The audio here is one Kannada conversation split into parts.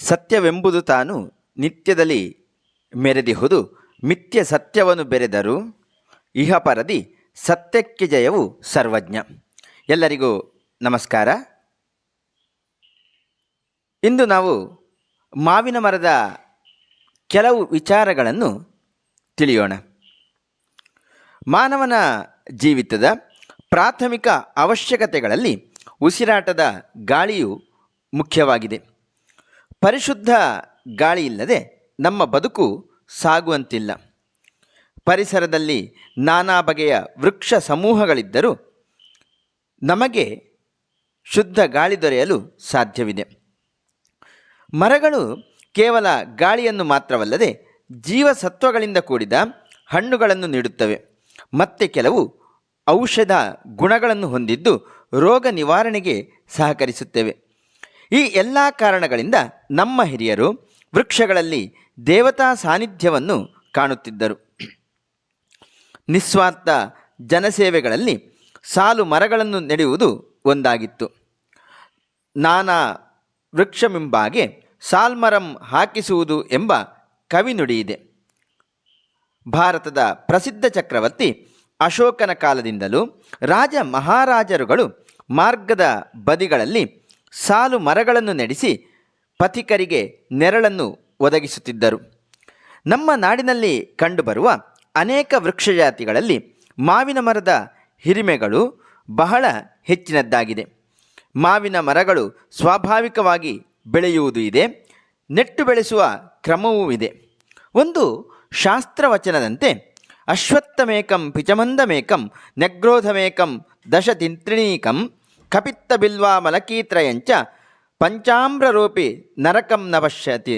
ಸತ್ಯವೆಂಬುದು ತಾನು ನಿತ್ಯದಲ್ಲಿ ಮೆರೆದಿಹುದು. ಮಿಥ್ಯ ಸತ್ಯವನ್ನು ಬೆರೆದರು ಇಹಪರದಿ ಸತ್ಯಕ್ಕೆ ಜಯವು ಸರ್ವಜ್ಞ. ಎಲ್ಲರಿಗೂ ನಮಸ್ಕಾರ. ಇಂದು ನಾವು ಮಾವಿನ ಮರದ ಕೆಲವು ವಿಚಾರಗಳನ್ನು ತಿಳಿಯೋಣ. ಮಾನವನ ಜೀವಿತದ ಪ್ರಾಥಮಿಕ ಅವಶ್ಯಕತೆಗಳಲ್ಲಿ ಉಸಿರಾಟದ ಗಾಳಿಯು ಮುಖ್ಯವಾಗಿದೆ. ಪರಿಶುದ್ಧ ಗಾಳಿ ಇಲ್ಲದೆ ನಮ್ಮ ಬದುಕು ಸಾಗುವಂತಿಲ್ಲ. ಪರಿಸರದಲ್ಲಿ ನಾನಾ ಬಗೆಯ ವೃಕ್ಷ ಸಮೂಹಗಳಿದ್ದರೂ ನಮಗೆ ಶುದ್ಧ ಗಾಳಿ ದೊರೆಯಲು ಸಾಧ್ಯವಿದೆ. ಮರಗಳು ಕೇವಲ ಗಾಳಿಯನ್ನು ಮಾತ್ರವಲ್ಲದೆ ಜೀವಸತ್ವಗಳಿಂದ ಕೂಡಿದ ಹಣ್ಣುಗಳನ್ನು ನೀಡುತ್ತವೆ. ಮತ್ತೆ ಕೆಲವು ಔಷಧ ಗುಣಗಳನ್ನು ಹೊಂದಿದ್ದು ರೋಗ ನಿವಾರಣೆಗೆ ಸಹಕರಿಸುತ್ತವೆ. ಈ ಎಲ್ಲ ಕಾರಣಗಳಿಂದ ನಮ್ಮ ಹಿರಿಯರು ವೃಕ್ಷಗಳಲ್ಲಿ ದೇವತಾ ಸಾನ್ನಿಧ್ಯವನ್ನು ಕಾಣುತ್ತಿದ್ದರು. ನಿಸ್ವಾರ್ಥ ಜನಸೇವೆಗಳಲ್ಲಿ ಸಾಲು ಮರಗಳನ್ನು ನೆಡೆಯುವುದು ಒಂದಾಗಿತ್ತು. ನಾನಾ ವೃಕ್ಷಮೆಂಬಾಗೆ ಸಾಲ್ಮರಂ ಹಾಕಿಸುವುದು ಎಂಬ ಕವಿನುಡಿಯಿದೆ ಭಾರತದ ಪ್ರಸಿದ್ಧ ಚಕ್ರವರ್ತಿ ಅಶೋಕನ ಕಾಲದಿಂದಲೂ ರಾಜ ಮಹಾರಾಜರುಗಳು ಮಾರ್ಗದ ಬದಿಗಳಲ್ಲಿ ಸಾಲು ಮರಗಳನ್ನು ನೆಡೆಸಿ ಪಥಿಕರಿಗೆ ನೆರಳನ್ನು ಒದಗಿಸುತ್ತಿದ್ದರು. ನಮ್ಮ ನಾಡಿನಲ್ಲಿ ಕಂಡುಬರುವ ಅನೇಕ ವೃಕ್ಷಜಾತಿಗಳಲ್ಲಿ ಮಾವಿನ ಮರದ ಹಿರಿಮೆಗಳು ಬಹಳ ಹೆಚ್ಚಿನದ್ದಾಗಿದೆ. ಮಾವಿನ ಮರಗಳು ಸ್ವಾಭಾವಿಕವಾಗಿ ಬೆಳೆಯುವುದು ಇದೆ, ನೆಟ್ಟು ಬೆಳೆಸುವ ಕ್ರಮವೂ ಇದೆ. ಒಂದು ಶಾಸ್ತ್ರವಚನದಂತೆ, ಅಶ್ವತ್ಥಮೇಕಂ ಪಿಚಮಂದಮೇಕಂ ನೆಗ್ರೋಧಮೇಕಂ ದಶತಿಂತ್ರಿಣೀಕಂ ಕಪಿತ್ತ ಬಿಲ್ವಾ ಮಲಕೀತ್ರಯಂಚ ಪಂಚಾಮ್ರರೂಪಿ ನರಕಂ ನವಶ್ಯತಿ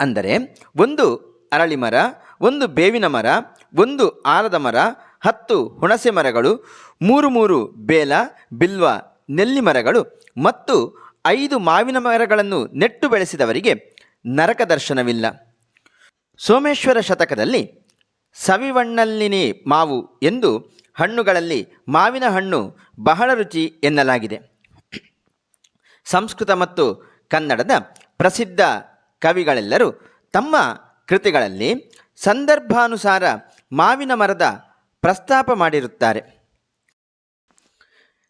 ಅಂದರೆ ಒಂದು ಅರಳಿ ಮರ, ಒಂದು ಬೇವಿನ ಮರ, ಒಂದು ಆಲದ ಮರ, ಹತ್ತು ಹುಣಸೆ ಮರಗಳು, ಮೂರು ಮೂರು ಬೇಲ, ಬಿಲ್ವ ನೆಲ್ಲಿ ಮರಗಳು ಮತ್ತು ಐದು ಮಾವಿನ ಮರಗಳನ್ನು ನೆಟ್ಟು ಬೆಳೆಸಿದವರಿಗೆ ನರಕ ದರ್ಶನವಿಲ್ಲ. ಸೋಮೇಶ್ವರ ಶತಕದಲ್ಲಿ ಸವಿವಣ್ಣಲ್ಲಿನಿ ಮಾವು ಎಂದು ಹಣ್ಣುಗಳಲ್ಲಿ ಮಾವಿನ ಹಣ್ಣು ಬಹಳ ರುಚಿ ಎನ್ನಲಾಗಿದೆ. ಸಂಸ್ಕೃತ ಮತ್ತು ಕನ್ನಡದ ಪ್ರಸಿದ್ಧ ಕವಿಗಳೆಲ್ಲರೂ ತಮ್ಮ ಕೃತಿಗಳಲ್ಲಿ ಸಂದರ್ಭಾನುಸಾರ ಮಾವಿನ ಮರದ ಪ್ರಸ್ತಾಪ ಮಾಡಿರುತ್ತಾರೆ.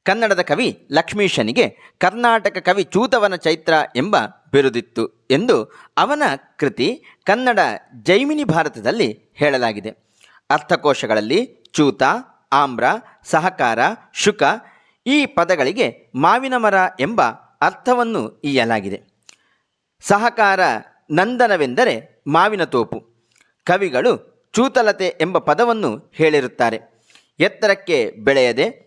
ಕನ್ನಡದ ಕವಿ ಲಕ್ಷ್ಮೀಶನಿಗೆ ಕರ್ನಾಟಕ ಕವಿ ಚೂತವನ ಚೈತ್ರ ಎಂಬ ಬಿರುದಿತ್ತು ಎಂದು ಅವನ ಕೃತಿ ಕನ್ನಡ ಜೈಮಿನಿ ಭಾರತದಲ್ಲಿ ಹೇಳಲಾಗಿದೆ. ಅರ್ಥಕೋಶಗಳಲ್ಲಿ ಚೂತ ಆಮ್ರ, ಸಹಕಾರ, ಶುಕ ಈ ಪದಗಳಿಗೆ ಮಾವಿನ ಮರ ಎಂಬ ಅರ್ಥವನ್ನು ಈಯಲಾಗಿದೆ. ಸಹಕಾರ ನಂದನವೆಂದರೆ ಮಾವಿನ ತೋಪು. ಕವಿಗಳು ಚೂತಲತೆ ಎಂಬ ಪದವನ್ನು ಹೇಳಿರುತ್ತಾರೆ. ಎತ್ತರಕ್ಕೆ ಬೆಳೆಯದೆ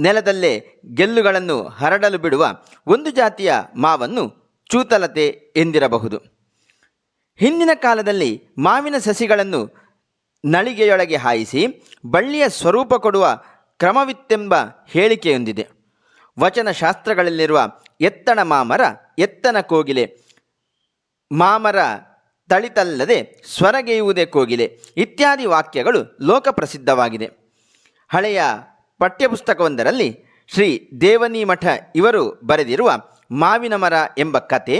ನೆಲದಲ್ಲೇ ಗೆಲ್ಲುಗಳನ್ನು ಹರಡಲು ಬಿಡುವ ಒಂದು ಜಾತಿಯ ಮಾವನ್ನು ಚೂತಲತೆ ಎಂದಿರಬಹುದು. ಹಿಂದಿನ ಕಾಲದಲ್ಲಿ ಮಾವಿನ ಸಸಿಗಳನ್ನು ನಳಿಗೆಯೊಳಗೆ ಹಾಯಿಸಿ ಬಳ್ಳಿಯ ಸ್ವರೂಪ ಕೊಡುವ ಕ್ರಮವಿತ್ತೆಂಬ ಹೇಳಿಕೆಯೊಂದಿದೆ. ವಚನ ಶಾಸ್ತ್ರಗಳಲ್ಲಿರುವ ಎತ್ತಣ ಮಾಮರ, ಎತ್ತನ ಕೋಗಿಲೆ, ಮಾಮರ ತಳಿತಲ್ಲದೆ ಸ್ವರಗೆಯುವುದೇ ಕೋಗಿಲೆ ಇತ್ಯಾದಿ ವಾಕ್ಯಗಳು ಲೋಕಪ್ರಸಿದ್ಧವಾಗಿದೆ. ಹಳೆಯ ಪಠ್ಯಪುಸ್ತಕವೊಂದರಲ್ಲಿ ಶ್ರೀ ದೇವನಿ ಮಠ ಇವರು ಬರೆದಿರುವ ಮಾವಿನ ಮರ ಎಂಬ ಕತೆ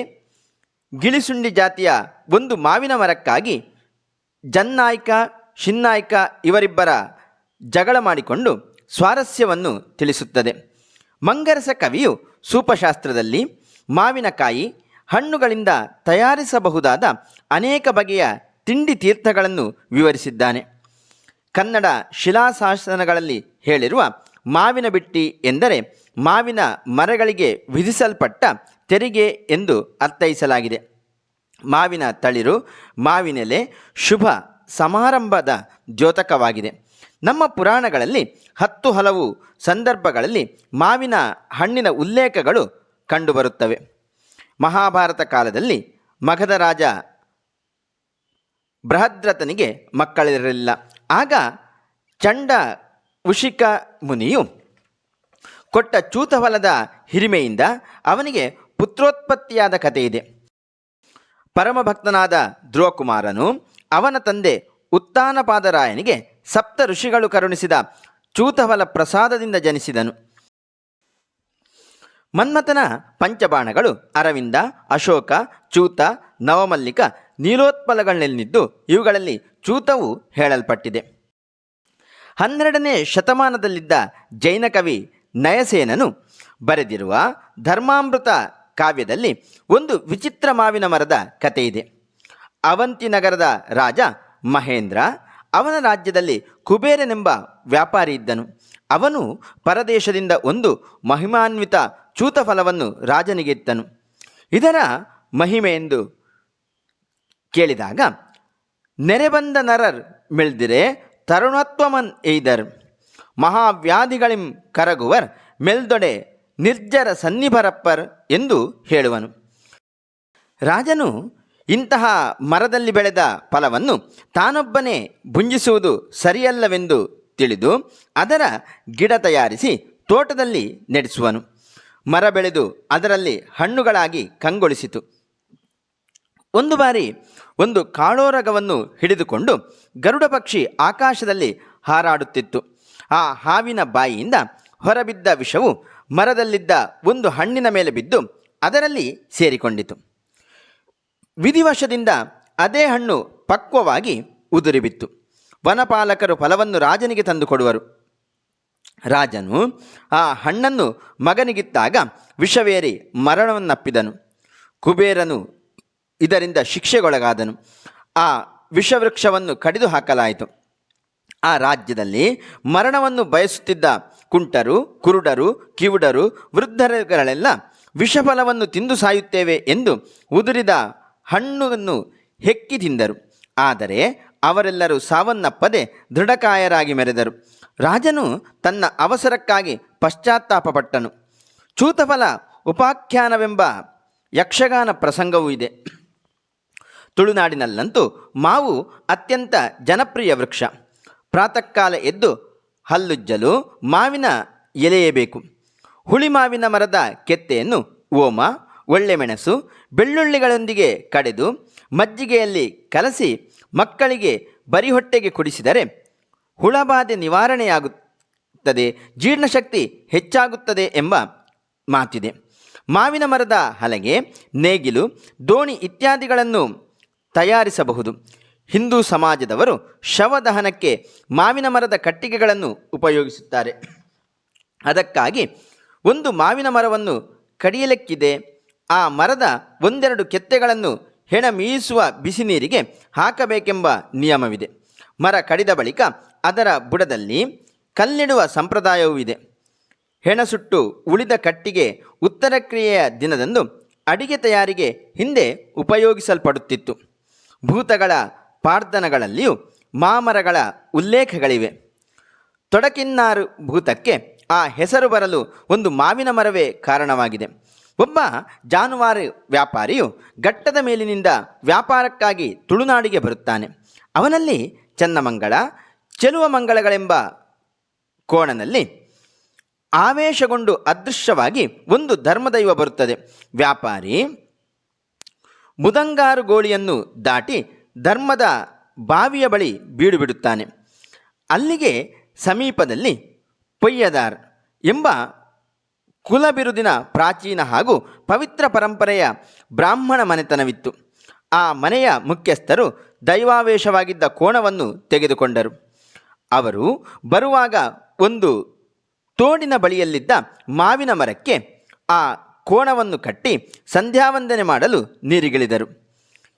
ಗಿಳಿಸುಂಡಿ ಜಾತಿಯ ಒಂದು ಮಾವಿನ ಮರಕ್ಕಾಗಿ ಜನ್ನಾಯ್ಕ ಶಿನ್ನಾಯ್ಕ ಇವರಿಬ್ಬರ ಜಗಳ ಮಾಡಿಕೊಂಡು ಸ್ವಾರಸ್ಯವನ್ನು ತಿಳಿಸುತ್ತದೆ. ಮಂಗರಸ ಕವಿಯು ಸೂಪಶಾಸ್ತ್ರದಲ್ಲಿ ಮಾವಿನಕಾಯಿ ಹಣ್ಣುಗಳಿಂದ ತಯಾರಿಸಬಹುದಾದ ಅನೇಕ ಬಗೆಯ ತಿಂಡಿ ತೀರ್ಥಗಳನ್ನು ವಿವರಿಸಿದ್ದಾನೆ. ಕನ್ನಡ ಶಿಲಾಶಾಸನಗಳಲ್ಲಿ ಹೇಳಿರುವ ಮಾವಿನ ಬಿಟ್ಟಿ ಎಂದರೆ ಮಾವಿನ ಮರಗಳಿಗೆ ವಿಧಿಸಲ್ಪಟ್ಟ ತೆರಿಗೆ ಎಂದು ಅರ್ಥೈಸಲಾಗಿದೆ. ಮಾವಿನ ತಳಿರು, ಮಾವಿನೆಲೆ ಶುಭ ಸಮಾರಂಭದ ದ್ಯೋತಕವಾಗಿದೆ. ನಮ್ಮ ಪುರಾಣಗಳಲ್ಲಿ ಹತ್ತು ಹಲವು ಸಂದರ್ಭಗಳಲ್ಲಿ ಮಾವಿನ ಹಣ್ಣಿನ ಉಲ್ಲೇಖಗಳು ಕಂಡುಬರುತ್ತವೆ. ಮಹಾಭಾರತ ಕಾಲದಲ್ಲಿ ಮಗಧ ರಾಜ ಬೃಹದ್ರಥನಿಗೆ ಮಕ್ಕಳಿರಲಿಲ್ಲ. ಆಗ ಚಂಡ ಉಷಿಕ ಮುನಿಯು ಕೊಟ್ಟ ಚೂತಫಲದ ಹಿರಿಮೆಯಿಂದ ಅವನಿಗೆ ಪುತ್ರೋತ್ಪತ್ತಿಯಾದ ಕಥೆಯಿದೆ. ಪರಮಭಕ್ತನಾದ ಧ್ರುವಕುಮಾರನು ಅವನ ತಂದೆ ಉತ್ತಾನಪಾದರಾಯನಿಗೆ ಸಪ್ತ ಋಷಿಗಳು ಕರುಣಿಸಿದ ಚೂತವಲ ಪ್ರಸಾದದಿಂದ ಜನಿಸಿದನು. ಮನ್ಮಥನ ಪಂಚಬಾಣಗಳು ಅರವಿಂದ, ಅಶೋಕ, ಚೂತ, ನವಮಲ್ಲಿಕ ನೀಲೋತ್ಪಲಗಳನ್ನೆಲ್ಲಿದ್ದು ಇವುಗಳಲ್ಲಿ ಚೂತವು ಹೇಳಲ್ಪಟ್ಟಿದೆ. ಹನ್ನೆರಡನೇ ಶತಮಾನದಲ್ಲಿದ್ದ ಜೈನ ಕವಿ ನಯಸೇನನು ಬರೆದಿರುವ ಧರ್ಮಾಮೃತ ಕಾವ್ಯದಲ್ಲಿ ಒಂದು ವಿಚಿತ್ರ ಮಾವಿನ ಮರದ ಕಥೆಯಿದೆ. ಅವಂತಿ ನಗರದ ರಾಜ ಮಹೇಂದ್ರ ಅವನ ರಾಜ್ಯದಲ್ಲಿ ಕುಬೇರನೆಂಬ ವ್ಯಾಪಾರಿ ಇದ್ದನು. ಅವನು ಪರದೇಶದಿಂದ ಒಂದು ಮಹಿಮಾನ್ವಿತ ಚೂತಫಲವನ್ನು ರಾಜನಿಗಿತ್ತನು ಇದರ ಮಹಿಮೆ ಎಂದು ಕೇಳಿದಾಗ ನೆರೆಬಂದ ನರರ್ ಮೆಳ್ದಿರೆ, ತರುಣತ್ವಮನ್ ಎಯ್ದರ್, ಮಹಾವ್ಯಾಧಿಗಳಿಂ ಕರಗುವರ್, ಮೆಲ್ದೊಡೆ ನಿರ್ಜರ ಸನ್ನಿಭರಪ್ಪರ್ ಎಂದು ಹೇಳುವನು. ರಾಜನು ಇಂತಹ ಮರದಲ್ಲಿ ಬೆಳೆದ ಫಲವನ್ನು ತಾನೊಬ್ಬನೇ ಭುಂಜಿಸುವುದು ಸರಿಯಲ್ಲವೆಂದು ತಿಳಿದು ಅದರ ಗಿಡ ತಯಾರಿಸಿ ತೋಟದಲ್ಲಿ ನೆಡೆಸುವನು. ಮರ ಬೆಳೆದು ಅದರಲ್ಲಿ ಹಣ್ಣುಗಳಾಗಿ ಕಂಗೊಳಿಸಿತು. ಒಂದು ಬಾರಿ ಒಂದು ಕಾಳೋರಗವನ್ನು ಹಿಡಿದುಕೊಂಡು ಗರುಡ ಪಕ್ಷಿ ಆಕಾಶದಲ್ಲಿ ಹಾರಾಡುತ್ತಿತ್ತು. ಆ ಹಾವಿನ ಬಾಯಿಯಿಂದ ಹೊರಬಿದ್ದ ವಿಷವು ಮರದಲ್ಲಿದ್ದ ಒಂದು ಹಣ್ಣಿನ ಮೇಲೆ ಬಿದ್ದು ಅದರಲ್ಲಿ ಸೇರಿಕೊಂಡಿತು. ವಿಧಿವಶದಿಂದ ಅದೇ ಹಣ್ಣು ಪಕ್ವವಾಗಿ ಉದುರಿಬಿತ್ತು. ವನಪಾಲಕರು ಫಲವನ್ನು ರಾಜನಿಗೆ ತಂದು ಕೊಡುವರು ರಾಜನು ಆ ಹಣ್ಣನ್ನು ಮಗನಿಗಿತ್ತಾಗ ವಿಷವೇರಿ ಮರಣವನ್ನಪ್ಪಿದನು. ಕುಬೇರನು ಇದರಿಂದ ಶಿಕ್ಷೆಗೊಳಗಾದನು. ಆ ವಿಷವೃಕ್ಷವನ್ನು ಕಡಿದು ಹಾಕಲಾಯಿತು ಆ ರಾಜ್ಯದಲ್ಲಿ ಮರಣವನ್ನು ಬಯಸುತ್ತಿದ್ದ ಕುಂಟರು, ಕುರುಡರು, ಕಿವುಡರು, ವೃದ್ಧರುಗಳೆಲ್ಲ ವಿಷಫಲವನ್ನು ತಿಂದು ಸಾಯುತ್ತೇವೆ ಎಂದು ಉದುರಿದ ಹಣ್ಣನ್ನು ಹೆಕ್ಕಿ ತಿಂದರು. ಆದರೆ ಅವರೆಲ್ಲರೂ ಸಾವನ್ನಪ್ಪದೆ ದೃಢಕಾಯರಾಗಿ ಮೆರೆದರು. ರಾಜನು ತನ್ನ ಅವಸರಕ್ಕಾಗಿ ಪಶ್ಚಾತ್ತಾಪಪಟ್ಟನು. ಚೂತಫಲ ಉಪಾಖ್ಯಾನವೆಂಬ ಯಕ್ಷಗಾನ ಪ್ರಸಂಗವೂ ಇದೆ. ತುಳುನಾಡಿನಲ್ಲಂತೂ ಮಾವು ಅತ್ಯಂತ ಜನಪ್ರಿಯ ವೃಕ್ಷ. ಪ್ರಾತಃ ಕಾಲ ಎದ್ದು ಹಲ್ಲುಜ್ಜಲು ಮಾವಿನ ಎಲೆಯೇ ಬೇಕು. ಹುಳಿ ಮಾವಿನ ಮರದ ಕೆತ್ತೆಯನ್ನು ಓಮ, ಒಳ್ಳೆಮೆಣಸು ಬೆಳ್ಳುಳ್ಳಿಗಳೊಂದಿಗೆ ಕಡೆದು ಮಜ್ಜಿಗೆಯಲ್ಲಿ ಕಲಸಿ ಮಕ್ಕಳಿಗೆ ಬರಿ ಹೊಟ್ಟೆಗೆ ಕುಡಿಸಿದರೆ ಹುಳಬಾಧೆ ನಿವಾರಣೆಯಾಗುತ್ತದೆ, ಜೀರ್ಣಶಕ್ತಿ ಹೆಚ್ಚಾಗುತ್ತದೆ ಎಂಬ ಮಾತಿದೆ. ಮಾವಿನ ಮರದ ಹಲಗೆ, ನೇಗಿಲು, ದೋಣಿ ಇತ್ಯಾದಿಗಳನ್ನು ತಯಾರಿಸಬಹುದು. ಹಿಂದೂ ಸಮಾಜದವರು ಶವದಹನಕ್ಕೆ ಮಾವಿನ ಮರದ ಕಟ್ಟಿಗೆಗಳನ್ನು ಉಪಯೋಗಿಸುತ್ತಾರೆ. ಅದಕ್ಕಾಗಿ ಒಂದು ಮಾವಿನ ಮರವನ್ನು ಕಡಿಯಲಿಕ್ಕಿದೆ. ಆ ಮರದ ಒಂದೆರಡು ಕೆತ್ತೆಗಳನ್ನು ಹೆಣ ಮೀಯಿಸುವ ಬಿಸಿ ನೀರಿಗೆ ಹಾಕಬೇಕೆಂಬ ನಿಯಮವಿದೆ. ಮರ ಕಡಿದ ಬಳಿಕ ಅದರ ಬುಡದಲ್ಲಿ ಕಲ್ಲಿಡುವ ಸಂಪ್ರದಾಯವೂ ಇದೆ. ಹೆಣ ಸುಟ್ಟು ಉಳಿದ ಕಟ್ಟಿಗೆ ಉತ್ತರ ಕ್ರಿಯೆಯ ದಿನದಂದು ಅಡಿಗೆ ತಯಾರಿಗೆ ಹಿಂದೆ ಉಪಯೋಗಿಸಲ್ಪಡುತ್ತಿತ್ತು. ಭೂತಗಳ ಪಾರ್ಧನಗಳಲ್ಲಿಯೂ ಮಾಮರಗಳ ಉಲ್ಲೇಖಗಳಿವೆ. ತೊಡಕಿನ್ನಾರು ಭೂತಕ್ಕೆ ಆ ಹೆಸರು ಬರಲು ಒಂದು ಮಾವಿನ ಮರವೇ ಕಾರಣವಾಗಿದೆ. ಒಬ್ಬ ಜಾನುವಾರು ವ್ಯಾಪಾರಿಯು ಘಟ್ಟದ ಮೇಲಿನಿಂದ ವ್ಯಾಪಾರಕ್ಕಾಗಿ ತುಳುನಾಡಿಗೆ ಬರುತ್ತಾನೆ. ಅವನಲ್ಲಿ ಚನ್ನಮಂಗಳ ಚೆಲುವ ಮಂಗಳಗಳೆಂಬ ಕೋಣನಲ್ಲಿ ಆವೇಶಗೊಂಡು ಅದೃಶ್ಯವಾಗಿ ಒಂದು ಧರ್ಮದೈವ ಬರುತ್ತದೆ. ವ್ಯಾಪಾರಿ ಮುದಂಗಾರು ಗೋಳಿಯನ್ನು ದಾಟಿ ಧರ್ಮದ ಬಾವಿಯ ಬಳಿ ಬೀಡುಬಿಡುತ್ತಾನೆ ಅಲ್ಲಿಗೆ ಸಮೀಪದಲ್ಲಿ ಪೊಯ್ಯದಾರ್ ಎಂಬ ಕುಲಬಿರುದಿನ ಪ್ರಾಚೀನ ಹಾಗೂ ಪವಿತ್ರ ಪರಂಪರೆಯ ಬ್ರಾಹ್ಮಣ ಮನೆತನವಿತ್ತು. ಆ ಮನೆಯ ಮುಖ್ಯಸ್ಥರು ದೈವಾವೇಶವಾಗಿದ್ದ ಕೋಣವನ್ನು ತೆಗೆದುಕೊಂಡರು. ಅವರು ಬರುವಾಗ ಒಂದು ತೋಡಿನ ಬಳಿಯಲ್ಲಿದ್ದ ಮಾವಿನ ಮರಕ್ಕೆ ಆ ಕೋಣವನ್ನು ಕಟ್ಟಿ ಸಂಧ್ಯಾವಂದನೆ ಮಾಡಲು ನೀರಿಗಿಳಿದರು.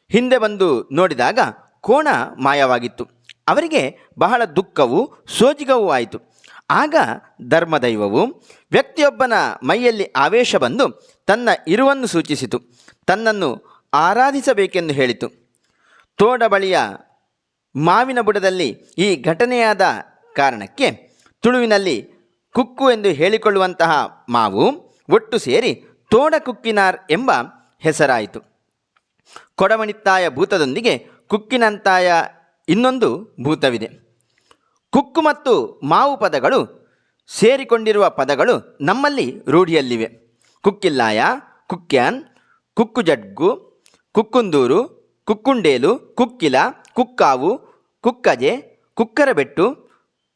ಹಿಂದೆ ಬಂದು ನೋಡಿದಾಗ ಕೋಣ ಮಾಯವಾಗಿತ್ತು. ಅವರಿಗೆ ಬಹಳ ದುಃಖವೂ ಸೋಜಿಗವೂ ಆಯಿತು. ಆಗ ಧರ್ಮದೈವವು ವ್ಯಕ್ತಿಯೊಬ್ಬನ ಮೈಯಲ್ಲಿ ಆವೇಶ ಬಂದು ತನ್ನ ಇರುವನ್ನು ಸೂಚಿಸಿತು. ತನ್ನನ್ನು ಆರಾಧಿಸಬೇಕೆಂದು ಹೇಳಿತು. ತೋಡ ಬಳಿಯ ಮಾವಿನ ಬುಡದಲ್ಲಿ ಈ ಘಟನೆಯಾದ ಕಾರಣಕ್ಕೆ ತುಳುವಿನಲ್ಲಿ ಕುಕ್ಕು ಎಂದು ಹೇಳಿಕೊಳ್ಳುವಂತಹ ಮಾವು ಒಟ್ಟು ಸೇರಿ ತೋಡ ಕುಕ್ಕಿನಾರ್ ಎಂಬ ಹೆಸರಾಯಿತು. ಕೊಡಮಣಿತ್ತಾಯ ಭೂತದೊಂದಿಗೆ ಕುಕ್ಕಿನಂತಾಯ ಇನ್ನೊಂದು ಭೂತವಿದೆ. ಕುಕ್ಕು ಮತ್ತು ಮಾವು ಪದಗಳು ಸೇರಿಕೊಂಡಿರುವ ಪದಗಳು ನಮ್ಮಲ್ಲಿ ರೂಢಿಯಲ್ಲಿವೆ. ಕುಕ್ಕಿಲ್ಲಾಯ ಕುಕ್ಯಾನ್ ಕುಕ್ಕುಜಡ್ಗು, ಕುಕ್ಕುಂದೂರು, ಕುಕ್ಕುಂಡೇಲು, ಕುಕ್ಕಿಲ, ಕುಕ್ಕಾವು, ಕುಕ್ಕಜೆ, ಕುಕ್ಕರಬೆಟ್ಟು,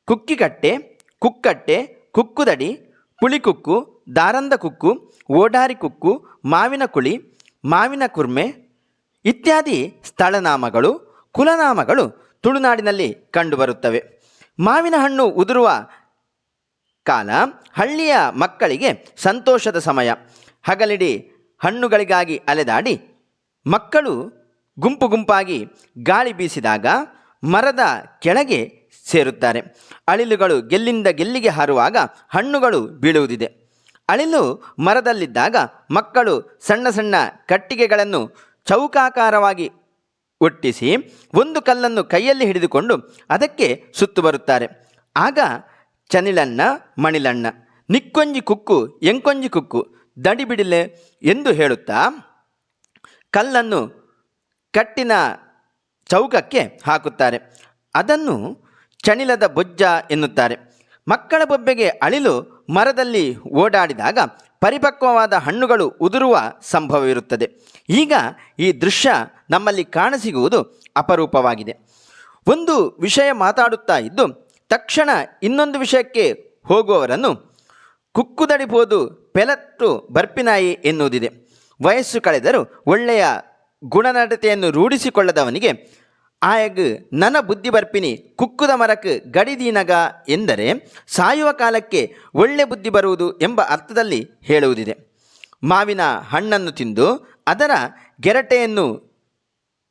ಕುಕ್ಕಿಕಟ್ಟೆ, ಕುಕ್ಕಟ್ಟೆ, ಕುಕ್ಕುದಡಿ, ಪುಳಿಕುಕ್ಕು ದಾರಂದ ಕುಕ್ಕು ಓಡಾರಿ ಕುಕ್ಕು ಮಾವಿನ ಕುಳಿ ಮಾವಿನ ಕುರ್ಮೆ ಇತ್ಯಾದಿ ಸ್ಥಳನಾಮಗಳು, ಕುಲನಾಮಗಳು ತುಳುನಾಡಿನಲ್ಲಿ ಕಂಡುಬರುತ್ತವೆ. ಮಾವಿನ ಹಣ್ಣು ಉದುರುವ ಕಾಲ ಹಳ್ಳಿಯ ಮಕ್ಕಳಿಗೆ ಸಂತೋಷದ ಸಮಯ. ಹಗಲಿಡಿ ಹಣ್ಣುಗಳಿಗಾಗಿ ಅಲೆದಾಡಿ ಮಕ್ಕಳು ಗುಂಪು ಗುಂಪಾಗಿ ಗಾಳಿ ಬೀಸಿದಾಗ ಮರದ ಕೆಳಗೆ ಸೇರುತ್ತಾರೆ. ಅಳಿಲುಗಳು ಗೆಲ್ಲಿಂದ ಗೆಲ್ಲಿಗೆ ಹಾರುವಾಗ ಹಣ್ಣುಗಳು ಬೀಳುವುದಿದೆ. ಅಳಿಲು ಮರದಲ್ಲಿದ್ದಾಗ ಮಕ್ಕಳು ಸಣ್ಣ ಸಣ್ಣ ಕಟ್ಟಿಗೆಗಳನ್ನು ಚೌಕಾಕಾರವಾಗಿ ಒಟ್ಟಿಸಿ ಒಂದು ಕಲ್ಲನ್ನು ಕೈಯಲ್ಲಿ ಹಿಡಿದುಕೊಂಡು ಅದಕ್ಕೆ ಸುತ್ತು ಬರುತ್ತಾರೆ. ಆಗ ಚನಿಲಣ್ಣ, ಮಣಿಲಣ್ಣ, ನಿಕ್ಕೊಂಜಿ ಕುಕ್ಕು, ಎಂಕೊಂಜಿ ಕುಕ್ಕು, ದಡಿಬಿಡಿಲೆ ಎಂದು ಹೇಳುತ್ತಾ ಕಲ್ಲನ್ನು ಕಟ್ಟಿನ ಚೌಕಕ್ಕೆ ಹಾಕುತ್ತಾರೆ. ಅದನ್ನು ಚಣಿಲದ ಬೊಜ್ಜ ಎನ್ನುತ್ತಾರೆ. ಮಕ್ಕಳ ಬೊಬ್ಬೆಗೆ ಅಳಿಲು ಮರದಲ್ಲಿ ಓಡಾಡಿದಾಗ ಪರಿಪಕ್ವವಾದ ಹಣ್ಣುಗಳು ಉದುರುವ ಸಂಭವವಿರುತ್ತದೆ. ಈಗ ಈ ದೃಶ್ಯ ನಮ್ಮಲ್ಲಿ ಕಾಣಸಿಗುವುದು ಅಪರೂಪವಾಗಿದೆ. ಒಂದು ವಿಷಯ ಮಾತಾಡುತ್ತಾ ಇದ್ದು, ತಕ್ಷಣ ಇನ್ನೊಂದು ವಿಷಯಕ್ಕೆ ಹೋಗುವವರನ್ನು ಕುಕ್ಕುದಡಿಬೋದು ಪೆಲತ್ತು ಬರ್ಪಿನಾಯಿ ಎನ್ನುವುದಿದೆ. ವಯಸ್ಸು ಕಳೆದರೂ ಒಳ್ಳೆಯ ಗುಣನಡತೆಯನ್ನು ರೂಢಿಸಿಕೊಳ್ಳದವನಿಗೆ ಆಯಗ್ ನನ ಬುದ್ಧಿ ಬರ್ಪಿನಿ, ಕುಕ್ಕುದ ಮರಕ್ಕೆ ಗಡಿದೀನಗ ಎಂದರೆ ಸಾಯುವ ಕಾಲಕ್ಕೆ ಒಳ್ಳೆ ಬುದ್ಧಿ ಬರುವುದು ಎಂಬ ಅರ್ಥದಲ್ಲಿ ಹೇಳುವುದಿದೆ. ಮಾವಿನ ಹಣ್ಣನ್ನು ತಿಂದು ಅದರ ಗೆರಟೆಯನ್ನು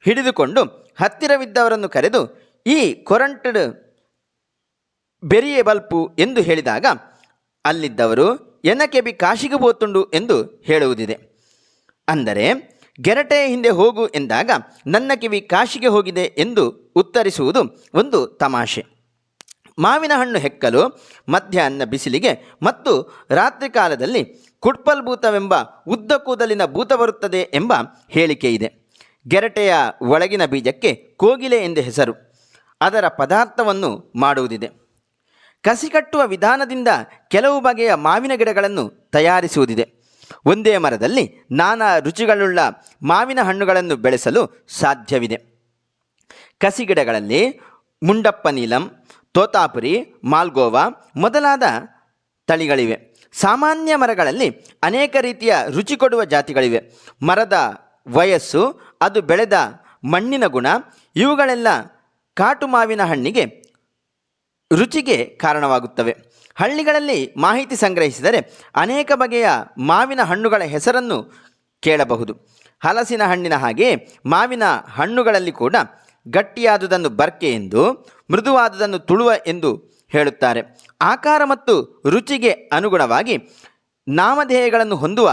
ಹಿಡಿದುಕೊಂಡು ಹತ್ತಿರವಿದ್ದವರನ್ನು ಕರೆದು, ಈ ಕೊರಂಟಡ್ ಬೆರಿಯೇ ಬಲ್ಪು ಎಂದು ಹೇಳಿದಾಗ, ಅಲ್ಲಿದ್ದವರು ಎನಕೆಬಿ ಕಾಶಿಗೆ ಬೋತುಂಡು ಎಂದು ಹೇಳುವುದಿದೆ. ಅಂದರೆ ಗೆರಟೆಯ ಹಿಂದೆ ಹೋಗು ಎಂದಾಗ ನನ್ನ ಕಿವಿ ಕಾಶಿಗೆ ಹೋಗಿದೆ ಎಂದು ಉತ್ತರಿಸುವುದು ಒಂದು ತಮಾಷೆ. ಮಾವಿನ ಹಣ್ಣು ಹೆಕ್ಕಲು, ಮಧ್ಯಾಹ್ನ ಬಿಸಿಲಿಗೆ ಮತ್ತು ರಾತ್ರಿ ಕಾಲದಲ್ಲಿ ಕುಟ್ಪಲ್ ಭೂತವೆಂಬ ಉದ್ದ ಕೂದಲಿನ ಭೂತ ಬರುತ್ತದೆ ಎಂಬ ಹೇಳಿಕೆ ಇದೆ. ಗೆರಟೆಯ ಒಳಗಿನ ಬೀಜಕ್ಕೆ ಕೋಗಿಲೆ ಎಂದು ಹೆಸರು. ಅದರ ಪದಾರ್ಥವನ್ನು ಮಾಡುವುದಿದೆ. ಕಸಿ ಕಟ್ಟುವ ವಿಧಾನದಿಂದ ಕೆಲವು ಬಗೆಯ ಮಾವಿನ ಗಿಡಗಳನ್ನು ತಯಾರಿಸುವುದಿದೆ. ಒಂದೇ ಮರದಲ್ಲಿ ನಾನಾ ರುಚಿಗಳುಳ್ಳ ಮಾವಿನ ಹಣ್ಣುಗಳನ್ನು ಬೆಳೆಸಲು ಸಾಧ್ಯವಿದೆ. ಕಸಿ ಗಿಡಗಳಲ್ಲಿ ಮುಂಡಪ್ಪ ನೀಲಂ, ತೋತಾಪುರಿ, ಮಾಲ್ಗೋವಾ ಮೊದಲಾದ ತಳಿಗಳಿವೆ. ಸಾಮಾನ್ಯ ಮರಗಳಲ್ಲಿ ಅನೇಕ ರೀತಿಯ ರುಚಿ ಕೊಡುವ ಜಾತಿಗಳಿವೆ. ಮರದ ವಯಸ್ಸು, ಅದು ಬೆಳೆದ ಮಣ್ಣಿನ ಗುಣ, ಇವುಗಳೆಲ್ಲ ಕಾಟು ಮಾವಿನ ಹಣ್ಣಿಗೆ ರುಚಿಗೆ ಕಾರಣವಾಗುತ್ತವೆ. ಹಳ್ಳಿಗಳಲ್ಲಿ ಮಾಹಿತಿ ಸಂಗ್ರಹಿಸಿದರೆ ಅನೇಕ ಬಗೆಯ ಮಾವಿನ ಹಣ್ಣುಗಳ ಹೆಸರನ್ನು ಕೇಳಬಹುದು. ಹಲಸಿನ ಹಣ್ಣಿನ ಹಾಗೆ ಮಾವಿನ ಹಣ್ಣುಗಳಲ್ಲಿ ಕೂಡ ಗಟ್ಟಿಯಾದುದನ್ನು ಬರ್ಕೆ ಎಂದು, ಮೃದುವಾದುದನ್ನು ತುಳುವ ಎಂದು ಹೇಳುತ್ತಾರೆ. ಆಕಾರ ಮತ್ತು ರುಚಿಗೆ ಅನುಗುಣವಾಗಿ ನಾಮಧೇಯಗಳನ್ನು ಹೊಂದುವ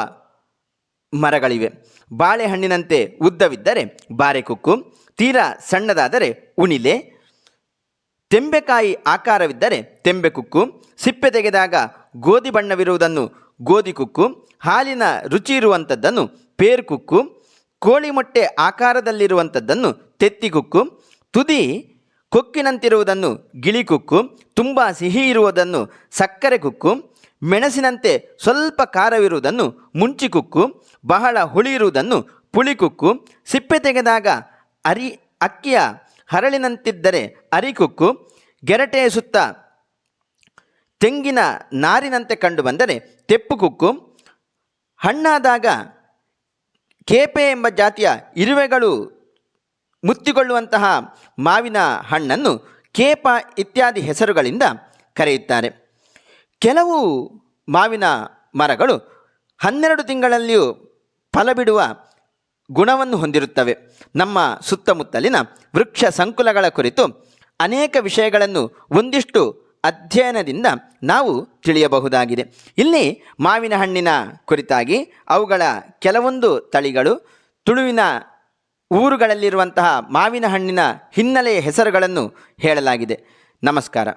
ಮರಗಳಿವೆ. ಬಾಳೆಹಣ್ಣಿನಂತೆ ಉದ್ದವಿದ್ದರೆ ಬಾರೆಕುಕ್ಕು ತೀರಾ ಸಣ್ಣದಾದರೆ ಉಣಿಲೆ ತೆಂಬೆಕಾಯಿ ಆಕಾರವಿದ್ದರೆ ತೆಂಬೆ ಕುಕ್ಕು, ಸಿಪ್ಪೆ ತೆಗೆದಾಗ ಗೋಧಿ ಬಣ್ಣವಿರುವುದನ್ನು ಗೋಧಿ ಕುಕ್ಕು, ಹಾಲಿನ ರುಚಿ ಇರುವಂಥದ್ದನ್ನು ಪೇರ್ಕುಕ್ಕು ಕೋಳಿ ಮೊಟ್ಟೆ ಆಕಾರದಲ್ಲಿರುವಂಥದ್ದನ್ನು ತೆತ್ತಿ ಕುಕ್ಕು, ತುದಿ ಕೊಕ್ಕಿನಂತಿರುವುದನ್ನು ಗಿಳಿ ಕುಕ್ಕು, ತುಂಬ ಸಿಹಿ ಇರುವುದನ್ನು ಸಕ್ಕರೆ ಕುಕ್ಕು, ಮೆಣಸಿನಂತೆ ಸ್ವಲ್ಪ ಖಾರವಿರುವುದನ್ನು ಮುಂಚಿ ಕುಕ್ಕು, ಬಹಳ ಹುಳಿ ಇರುವುದನ್ನು ಪುಳಿ ಕುಕ್ಕು, ಸಿಪ್ಪೆ ತೆಗೆದಾಗ ಅರಿ, ಅಕ್ಕಿಯ ಹರಳಿನಂತಿದ್ದರೆ ಅರಿಕುಕ್ಕು ಗೆರಟೆಯ ಸುತ್ತ ತೆಂಗಿನ ನಾರಿನಂತೆ ಕಂಡುಬಂದರೆ ತೆಪ್ಪು ಕುಕ್ಕು ಹಣ್ಣಾದಾಗ ಕೇಪೆ ಎಂಬ ಜಾತಿಯ ಇರುವೆಗಳು ಮುತ್ತಿಕೊಳ್ಳುವಂತಹ ಮಾವಿನ ಹಣ್ಣನ್ನು ಕೇಪ ಇತ್ಯಾದಿ ಹೆಸರುಗಳಿಂದ ಕರೆಯುತ್ತಾರೆ. ಕೆಲವು ಮಾವಿನ ಮರಗಳು ಹನ್ನೆರಡು ತಿಂಗಳಲ್ಲಿಯೂ ಫಲ ಬಿಡುವ ಗುಣವನ್ನು ಹೊಂದಿರುತ್ತವೆ. ನಮ್ಮ ಸುತ್ತಮುತ್ತಲಿನ ವೃಕ್ಷ ಸಂಕುಲಗಳ ಕುರಿತು ಅನೇಕ ವಿಷಯಗಳನ್ನು ಒಂದಿಷ್ಟು ಅಧ್ಯಯನದಿಂದ ನಾವು ತಿಳಿಯಬಹುದಾಗಿದೆ. ಇಲ್ಲಿ ಮಾವಿನ ಹಣ್ಣಿನ ಕುರಿತಾಗಿ ಅವುಗಳ ಕೆಲವೊಂದು ತಳಿಗಳು, ತುಳುವಿನ ಊರುಗಳಲ್ಲಿರುವಂತಹ ಮಾವಿನ ಹಣ್ಣಿನ ಹಿನ್ನೆಲೆಯ ಹೆಸರುಗಳನ್ನು ಹೇಳಲಾಗಿದೆ. ನಮಸ್ಕಾರ.